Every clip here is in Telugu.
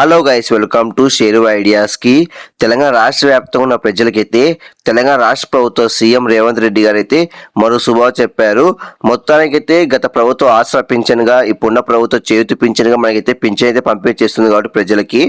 Hello guys welcome to share ఐడియాస్కి Telangana రాష్ట్ర వ్యాప్తంగా ఉన్న ప్రజలకైతే తెలంగాణ రాష్ట్ర ప్రభుత్వ సీఎం రేవంత్ రెడ్డి గారు అయితే మరో శుభావ చెప్పారు. మొత్తానికైతే గత ప్రభుత్వం ఆసరా పింఛన్గా ఇప్పుడున్న ప్రభుత్వం చేతి పింఛన్గా మనకైతే పింఛన్ అయితే పంపిణీ చేస్తుంది కాబట్టి ప్రజలకి.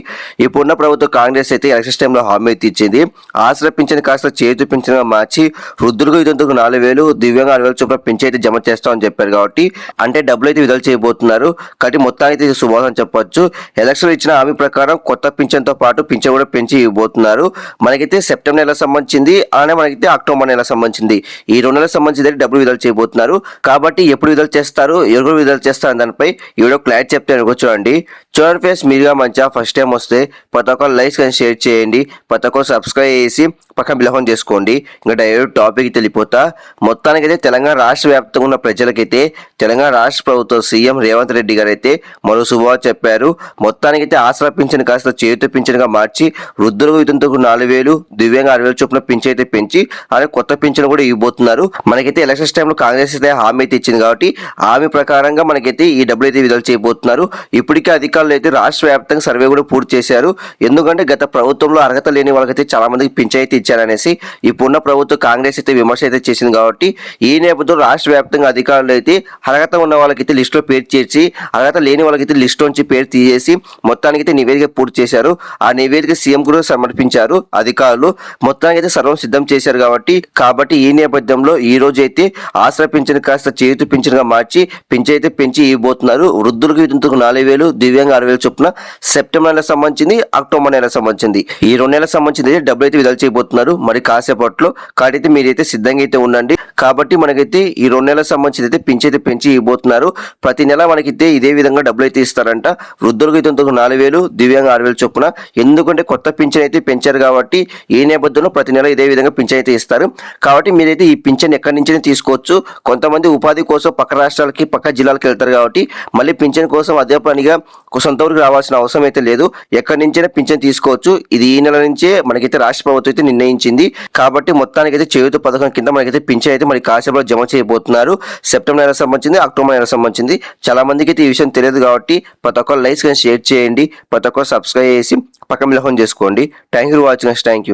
ఇప్పుడున్న ప్రభుత్వం కాంగ్రెస్ అయితే ఎలక్షన్ టైంలో హామీ అయితే ఇచ్చింది. ఆసరా పింఛన్ కాస్త చేతి పింఛన్గా మార్చి వృద్ధులకు ఇదంతకు నాలుగు వేలు దివ్యంగా ఆరు వేల చొప్పున పింఛన్ అయితే జమ చేస్తామని చెప్పారు కాబట్టి అంటే డబ్బులు అయితే విడుదల చేయబోతున్నారు. కాబట్టి మొత్తానికి ఇది శుభావం చెప్పొచ్చు. ఎలక్షన్ ఇచ్చిన హామీ ప్రకారం కొత్త పింఛన్తో పాటు పింఛన్ కూడా పెంచి ఇవ్వబోతున్నారు. మనకైతే సెప్టెంబర్ నెల సంబంధించింది అలానే మనకైతే అక్టోబర్ నెల సంబంధించింది. ఈ రెండు నెలలకు సంబంధించి అయితే డబ్బులు విడుదల చేయబోతున్నారు. కాబట్టి ఎప్పుడు విడుదల చేస్తారు ఎవరు విడుదల చేస్తారు దానిపై ఈ క్లారిటీ చెప్తే అనుకో చూడండి. చూడండి ఫేస్ మీరుగా మంచిగా ఫస్ట్ టైం వస్తే ప్రతి ఒక్కరు లైక్స్ కానీ షేర్ చేయండి. ప్రతి ఒక్కరు సబ్స్క్రైబ్ చేసి పక్కన బిలహం చేసుకోండి. ఇంకా డైరెక్ట్ టాపిక్ తెలిపోతా మొత్తానికైతే తెలంగాణ రాష్ట్ర వ్యాప్తంగా ఉన్న ప్రజలకైతే తెలంగాణ రాష్ట్ర ప్రభుత్వ సీఎం రేవంత్ రెడ్డి గారు అయితే మరో శుభవార్త చెప్పారు. మొత్తానికైతే ఆసరా పింఛన్ కాస్త చేతి పింఛన్గా మార్చి వృద్ధులకు ఇతంతకు నాలుగు వేలు దివ్యంగా ఆరు వేలు చొప్పున పింఛన్ అయితే పెంచి అలాగే కొత్త పింఛన్ కూడా ఇవ్వబోతున్నారు. మనకైతే ఎలక్షన్స్ టైంలో కాంగ్రెస్ అయితే హామీ అయితే ఇచ్చింది కాబట్టి హామీ ప్రకారంగా మనకైతే ఈ డబ్బులు అయితే విడుదల చేయబోతున్నారు. ఇప్పటికే అధికారులు అయితే రాష్ట్ర వ్యాప్తంగా సర్వే కూడా పూర్తి చేశారు. ఎందుకంటే గత ప్రభుత్వంలో అర్హత లేని వాళ్ళకైతే చాలా మందికి పింఛన్ అయితే ఇచ్చారనేసి ఇప్పుడున్న ప్రభుత్వం కాంగ్రెస్ అయితే విమర్శ అయితే చేసింది కాబట్టి ఈ నేపథ్యంలో రాష్ట్ర వ్యాప్తంగా అధికారులు అయితే అర్హత ఉన్న వాళ్ళకైతే లిస్టులో పేరు చేర్చి అర్హత లేని వాళ్ళకైతే లిస్ట్ నుంచి పేరు తీసేసి మొత్తానికైతే నివేదిక పూర్తి చేశారు. ఆ నివేదిక సీఎం కూడా సమర్పించారు అధికారులు. మొత్తానికి అయితే సర్వం సిద్ధం చేశారు కాబట్టి కాబట్టి ఈ నేపథ్యంలో ఈ రోజు అయితే ఆసరా పింఛన్ కాస్త చేతు పింఛన్గా మార్చి పింఛన్ అయితే పెంచి ఇవ్వబోతున్నారు. వృద్ధులకు ఇంతకు నాలుగు వేలు దివ్యాంగ ఆరు వేలు చొప్పున సెప్టెంబర్ నెల సంబంధించింది అక్టోబర్ నెల సంబంధించింది. ఈ రెండు నెలల సంబంధించింది డబ్బులు అయితే విడుదల చేయబోతున్నారు. మరి కాసేపట్లో కాడైతే మీరైతే సిద్ధంగా అయితే ఉండండి. కాబట్టి మనకైతే ఈ రెండు నెలల సంబంధించి అయితే పింఛన్ అయితే పెంచి ఇవ్వబోతున్నారు. ప్రతి నెల మనకైతే ఇదే విధంగా డబ్బులు అయితే ఇస్తారంట. వృద్ధులకు అయితే ఇంతకు నాలుగు వేలు దివ్యాంగ ఆరు వేలు చొప్పున. ఎందుకంటే కొత్త పింఛన్ అయితే పెంచారు కాబట్టి ఏ నేపథ్యంలో ప్రతి నెల ఇదే విధంగా పింఛన్ అయితే ఇస్తారు. కాబట్టి మీరైతే ఈ పింఛన్ ఎక్కడి నుంచి తీసుకోవచ్చు. కొంతమంది ఉపాధి కోసం పక్క రాష్ట్రాలకి పక్క జిల్లాలకు వెళ్తారు కాబట్టి మళ్ళీ పింఛన్ కోసం అదే పనిగా సొంత ఊరికి రావాల్సిన అవసరం అయితే లేదు. ఎక్కడి నుంచైనా పింఛన్ తీసుకోవచ్చు. ఇది ఈ నెల నుంచే మనకైతే రాష్ట్ర ప్రభుత్వం అయితే నిర్ణయించింది. కాబట్టి అయితే చేతి పథకం కింద మనకైతే పింఛన్ అయితే మరి కాసేపులో జమ చేయబోతున్నారు. సెప్టెంబర్ నెల సంబంధించింది అక్టోబర్ నెల సంబంధించింది. చాలా మందికి అయితే ఈ విషయం తెలియదు కాబట్టి ప్రతి ఒక్కరు లైక్స్ కానీ షేర్ చేయండి. ప్రతి ఒక్కరు సబ్స్క్రైబ్ చేసి పక్కన మిలహం చేసుకోండి. Thank you for watching thank you